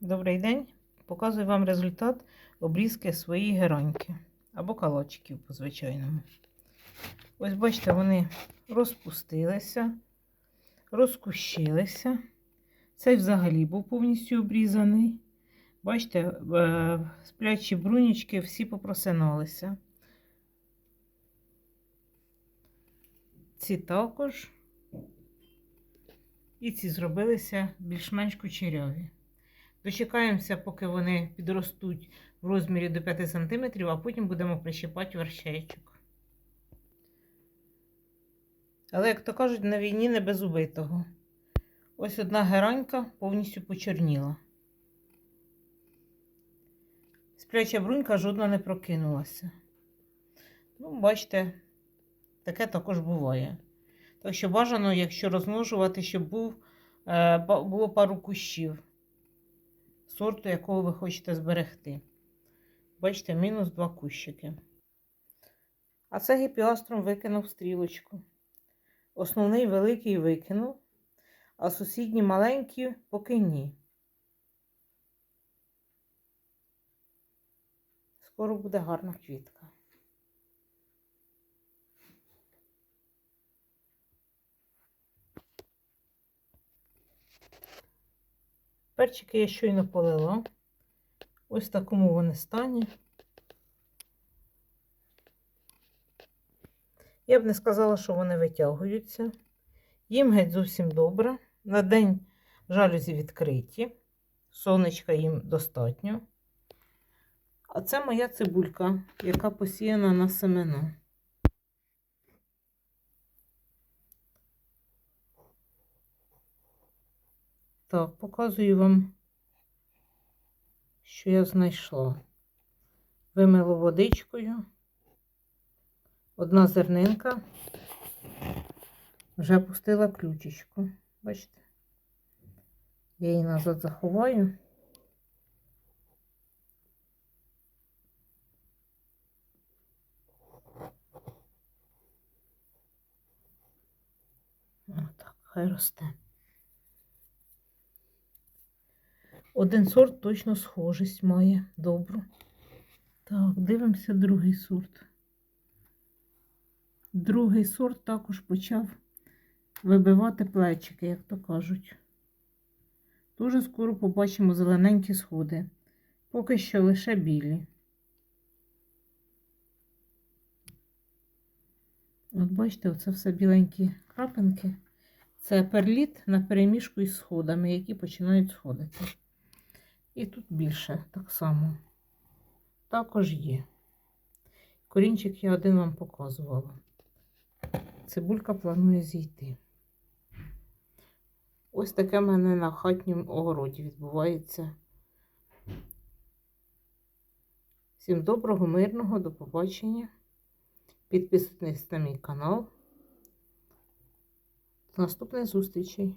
Добрий день. Показую вам результат обрізки своєї гераньки або калачиків по звичайному. Ось бачите, вони розпустилися, розкущилися. Цей взагалі був повністю обрізаний. Бачите, е, сплячі брунічки всі попросиналися. Ці також. І ці зробилися більш-менш кучеряві. Дочекаємося, поки вони підростуть в розмірі до 5 см, а потім будемо прищипати вершечок. Але, як то кажуть, на війні не без убитого. Ось одна геранька повністю почорніла. Спляча брунька жодна не прокинулася. Ну, бачите, таке також буває. Так що бажано, якщо розмножувати, щоб був, е, було пару кущів сорту, якого ви хочете зберегти. Бачите, мінус два кущики. А це гіпіастром викинув стрілочку. Основний великий викинув, а сусідні маленькі поки ні. Скоро буде гарна квітка. Перчики я щойно полила. Ось такому вони стані. Я б не сказала, що вони витягуються. Їм геть зовсім добре. На день жалюзі відкриті. Сонечка їм достатньо. А це моя цибулька, яка посіяна на семена. Так, показую вам, що я знайшла. Вимила водичкою. Одна зернинка. Вже пустила ключечку. Бачите? Я її назад заховаю. Отак, хай росте. Один сорт точно схожість має добру. Так, дивимося другий сорт. Другий сорт також почав вибивати плечики, як то кажуть. Дуже скоро побачимо зелененькі сходи. Поки що лише білі. От бачите, оце все біленькі крапинки. Це перліт на переміжку із сходами, які починають сходити. І тут більше так само. Також є. Корінчик я один вам показувала. Цибулька планує зійти. Ось таке в мене на хатньому огороді відбувається. Всім доброго, мирного, до побачення. Підписуйтесь на мій канал. До наступних зустрічей!